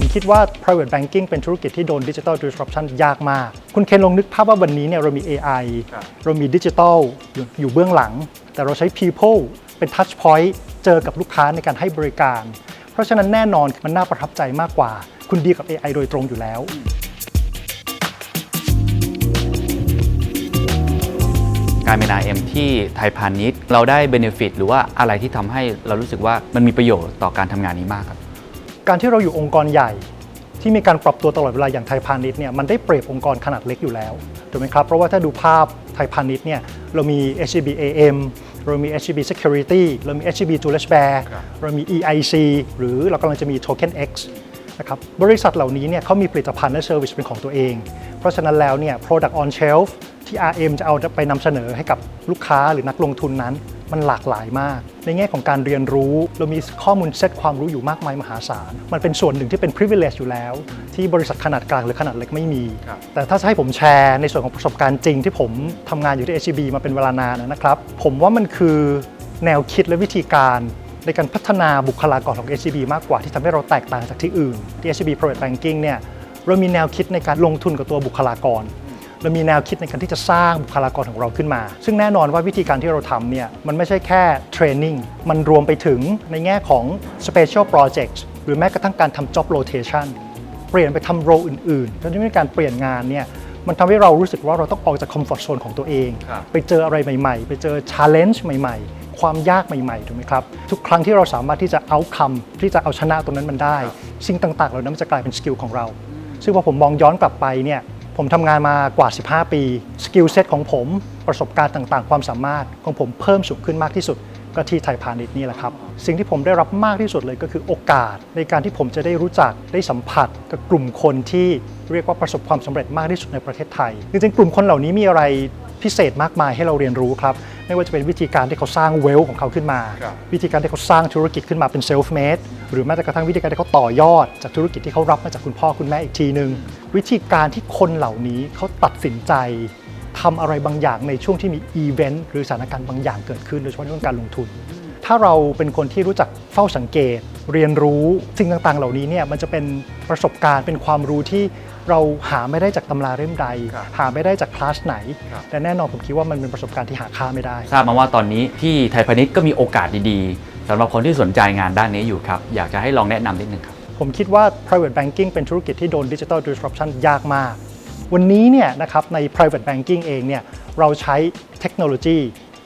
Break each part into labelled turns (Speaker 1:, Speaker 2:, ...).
Speaker 1: ผมคิดว่า private banking เป็นธุรกิจที่โดน digital disruption ยากมาก คุณเคนลองนึกภาพว่าวันนี้เนี่ยเรามี AI
Speaker 2: ครับ
Speaker 1: เรามีดิจิทัลอยู่อยู่เบื้องหลัง แต่เราใช้ people เป็น touch point เจอกับลูกค้าในการให้บริการ เพราะฉะนั้นแน่นอนมันน่าประทับใจมากกว่า คุณดีกับ AI โดยตรงอยู่แล้ว
Speaker 2: การเป็น RM ที่ไทยพาณิชย์ เราได้เบนฟิตหรือว่าอะไรที่ทำให้เรารู้สึกว่ามันมีประโยชน์ต่อการทำงานนี้มากครับ
Speaker 1: การที่เราอยู่องค์กรใหญ่ที่มีการปรับตัวตลอดเวลาอย่างไทยพาณิชย์เนี่ยมันได้เปรียบองค์กรขนาดเล็กอยู่แล้วถูกไหมครับ เพราะว่าถ้าดูภาพไทยพาณิชย์เนี่ยเรามี HGB AM เรามี HGB Security เรามี HGB j u l e s Bear
Speaker 2: ครับ
Speaker 1: เรามี EIC หรือเรากำลังจะมี Token X นะครับบริษัทเหล่านี้เนี่ยเขามีผลิตภัณฑ์และเซอร์วิสเป็นของตัวเอง เพราะฉะนั้นแล้วเนี่ย Product on Shelf ที่ RM จะเอาไปนำเสนอให้กับลูกค้าหรือนักลงทุนนั้น มันหลากหลายมาก ในแง่ของการเรียนรู้ เรามีข้อมูลเซตความรู้อยู่มากมายมหาศาล มันเป็นส่วนหนึ่งที่เป็น privilege อยู่แล้ว ที่บริษัทขนาดกลางหรือขนาดเล็กไม่มี
Speaker 2: ครับ
Speaker 1: แต่ถ้าจะให้ผมแชร์ในส่วนของประสบการณ์จริงที่ผมทำงานอยู่ที่ HCB มาเป็นเวลานานนะครับ ผมว่ามันคือแนวคิดและวิธีการในการพัฒนาบุคลากรของ HCB มากกว่าที่ทำให้เราแตกต่างจากที่อื่น ที่ HCB Private Banking เนี่ยเรามีแนวคิดในการลงทุนกับตัวบุคลากร เรามีแนวคิดในการที่จะสร้างบุคลากรของเราขึ้นมา ซึ่งแน่นอนว่าวิธีการที่เราทำเนี่ยมันไม่ใช่แค่เทรนนิ่งมันรวมไปถึงในแง่ของ special projects หรือแม้กระทั่งการทำ job rotation เปลี่ยนไปทำโรอื่นๆแล้วที่การเปลี่ยนงานเนี่ยมันทำให้เรารู้สึกว่าเราต้องออกจากคอมฟอร์ z โซนของตัวเอง
Speaker 2: ครับ
Speaker 1: ไปเจออะไรใหม่ๆ ไปเจอ challenge ใหม่ๆ ความยากใหม่ๆ ถูกไหมครับ ทุกครั้งที่เราสามารถที่จะเอาคำที่จะเอาชนะตรงนั้นมันได้ สิ่งต่างๆ เหล่านั้นมันจะกลายเป็นสกิลของเรา ซึ่งพอผมมองย้อนกลับไปเนี่ย ผมทำงานมากว่า 15 ปี สกิลเซ็ตของผมประสบการณ์ต่างๆ ความสามารถของผมเพิ่มสูงขึ้นมากที่สุด ก็ที่ไทยพาณิชย์นี่แหละครับ สิ่งที่ผมได้รับมากที่สุดเลยก็คือโอกาส ในการที่ผมจะได้รู้จักได้สัมผัสกับกลุ่มคนที่เรียกว่าประสบความสำเร็จมากที่สุดในประเทศไทยจริงๆกลุ่มคนเหล่านี้มีอะไร พิเศษมากมายให้เราเรียนรู้ครับ ไม่ว่าจะเป็นวิธีการที่เขาสร้างเวลของเขาขึ้นมา
Speaker 2: ครับ
Speaker 1: วิธีการที่เขาสร้างธุรกิจขึ้นมาเป็นเซลฟ์เมดหรือแม้แต่กระทั่งวิธีการที่เขาต่อยอด จากธุรกิจที่เขารับมาจากคุณพ่อคุณแม่อีกทีหนึ่งวิธีการที่คนเหล่านี้เขาตัดสินใจทำอะไรบางอย่างในช่วงที่มีอีเวนต์หรือสถานการณ์บางอย่างเกิดขึ้นโดยเฉพาะในเรื่องการลงทุน ถ้าเราเป็นคนที่รู้จักเฝ้าสังเกต เรียนรู้สิ่งต่างๆ เหล่านี้เนี่ยมันจะเป็นประสบการณ์เป็นความรู้ที่ เราหาไม่ได้จากตำราเล่มใด
Speaker 2: ครับ
Speaker 1: หาไม่ได้จากคลาสไหน
Speaker 2: ครับ
Speaker 1: แต่แน่นอนผมคิดว่ามันเป็นประสบการณ์ที่หาค่าไม่ได้
Speaker 2: ทราบมาว่าตอนนี้ที่ไทยพาณิชย์ก็มีโอกาสดีๆสำหรับคนที่สนใจงานด้านนี้อยู่ครับ อยากจะให้ลองแนะนำนิดนึงครับ
Speaker 1: ผมคิดว่า private banking เป็นธุรกิจที่โดน digital disruption ยากมาก วันนี้เนี่ยนะครับใน private banking เองเนี่ยเราใช้เทคโนโลยี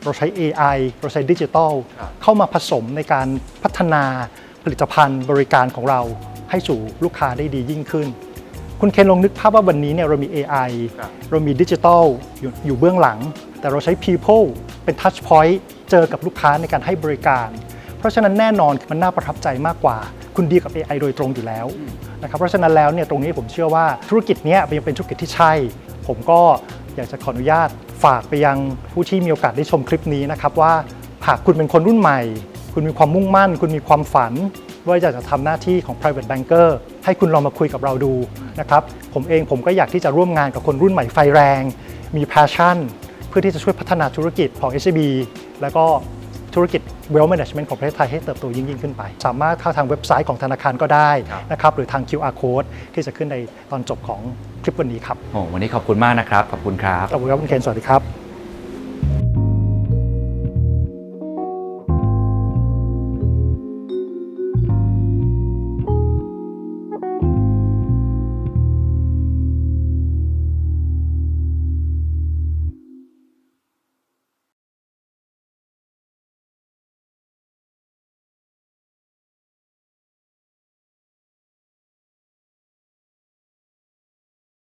Speaker 1: เราใช้ AI เราใช้ดิจิทัล
Speaker 2: ครับ
Speaker 1: เข้ามาผสมในการพัฒนาผลิตภัณฑ์บริการของเราให้สู่ลูกค้าได้ดียิ่งขึ้น คุณเคนลองนึกภาพว่าวันนี้เนี่ยเรามี AI
Speaker 2: ครับ
Speaker 1: เรามีดิจิทัลอยู่อยู่เบื้องหลัง แต่เราใช้ people เป็น touch point เจอกับลูกค้าในการให้บริการ เพราะฉะนั้นแน่นอนมันน่าประทับใจมากกว่า คุณดีกับ AI โดยตรงอยู่แล้วนะครับเพราะฉะนั้นแล้วเนี่ยตรงนี้ผมเชื่อว่าธุรกิจเนี้ยยังเป็นธุรกิจที่ใช่ ผมก็อยากจะขออนุญาตฝากไปยังผู้ที่มีโอกาสได้ชมคลิปนี้นะครับว่าหากคุณเป็นคนรุ่นใหม่ คุณมีความมุ่งมั่น คุณมีความฝัน ว่าอยากจะทำหน้าที่ของ private banker ให้คุณลองมาคุยกับเราดูนะครับผมเองผมก็อยากที่จะร่วมงานกับคนรุ่นใหม่ไฟแรง มี passion เพื่อที่จะช่วยพัฒนาธุรกิจของ SCB แล้วก็ธุรกิจ wealth management ของประเทศไทยให้เติบโตยิ่งยิ่งขึ้นไป สามารถเข้าทางเว็บไซต์ของธนาคารก็ได้
Speaker 2: ครับ
Speaker 1: นะครับหรือทาง QR code ที่จะขึ้นในตอนจบของคลิปวันนี้ครับ
Speaker 2: โอ้วันนี้ขอบคุณมากนะครับ ขอบคุณครับ
Speaker 1: ขอบคุณครับคุณเคนสวัสดีครับ